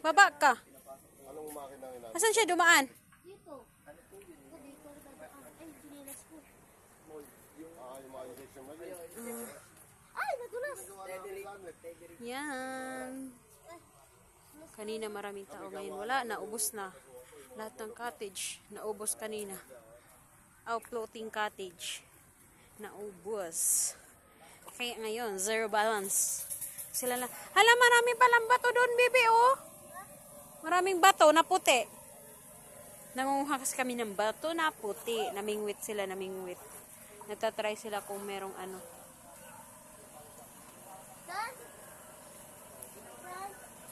Baba ka. Anong makina inagawa? Asan siya dumaan? Dito. Ay, ginilas ko. Ay, nadulas. Yan. Kanina maraming tao ngayon. Wala na, ubos na. Lahat ng cottage, naubos kanina. Oh, floating cottage. Naubos. Kaya ngayon, zero balance. Sila na. Hala, marami palang bato doon, bibi, oh. Maraming bato na puti. Nangunguha kasi kami ng bato na puti. Namingwit sila, namingwit. Nagtatry sila kung merong ano.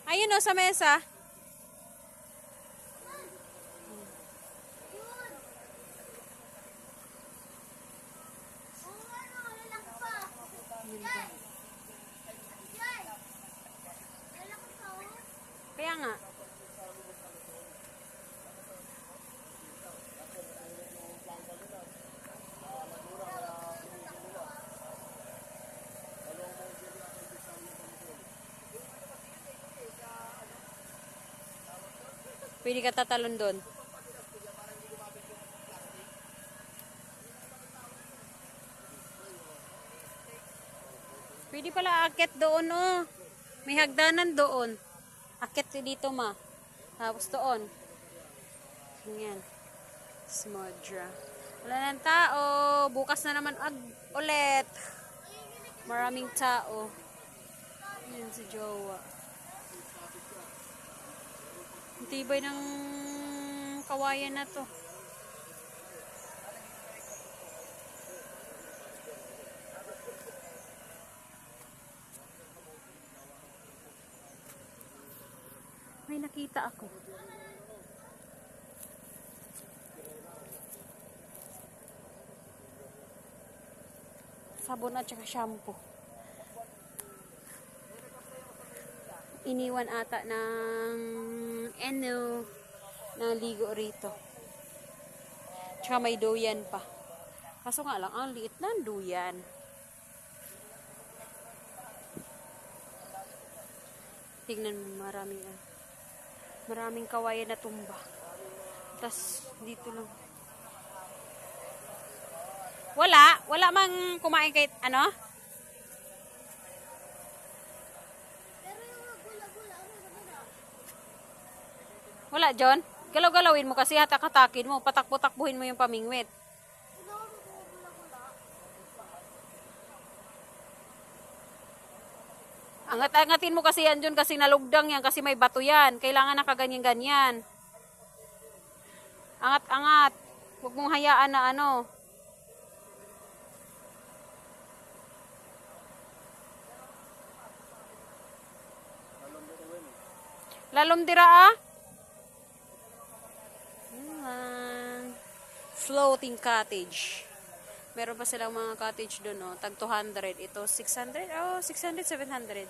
Ayun oh, sa mesa. Yun. Oo nga, no. Lalaki pa. Yan. Yan. Lalaki pa, oh. Kaya nga. Pwede ka tatalon doon. Pwede pala akit doon, oh. May hagdanan doon. Akit dito, ma. Tapos doon. Yan. Smudra. Wala ng tao. Bukas na naman ag ulit. Maraming tao. Yan si Jowa. Tibay ng kawayan na to. May nakita ako. Sabon at saka shampoo. Iniwan ata ng ano na ligo rito. Tsaka may duyan pa. Kaso nga lang, ang liit ng duyan. Tingnan mo, maraming ano. Maraming kawayan na tumba. Tapos, dito lang. Wala. Wala mang kumain kahit ano. Pero yung mga gula-gula, ano na gula? Wala, John. Galaw-galawin mo kasi hatak-hatakin mo. Patakbo-takbuhin mo yung pamingwit. Angat-angatin mo kasi yan, John, kasi nalugdang yan, kasi may bato yan. Kailangan nakaganyan-ganyan. Angat-angat. Huwag mong hayaan na ano. Lalom dira ah. Floating cottage. Meron pa silang mga cottage doon, no? Tag 200. Ito, 600. Oh, 600, 700.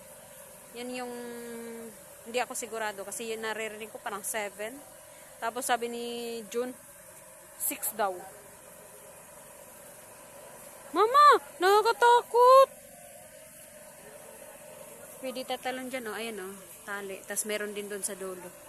Yan yung... Hindi ako sigurado kasi yun naririnig ko parang 7. Tapos sabi ni June, 6 daw. Mama, nakakatakot. Pwede tatalon dyan, oh. Ayan, oh. Tali. Tapos meron din doon sa dulo.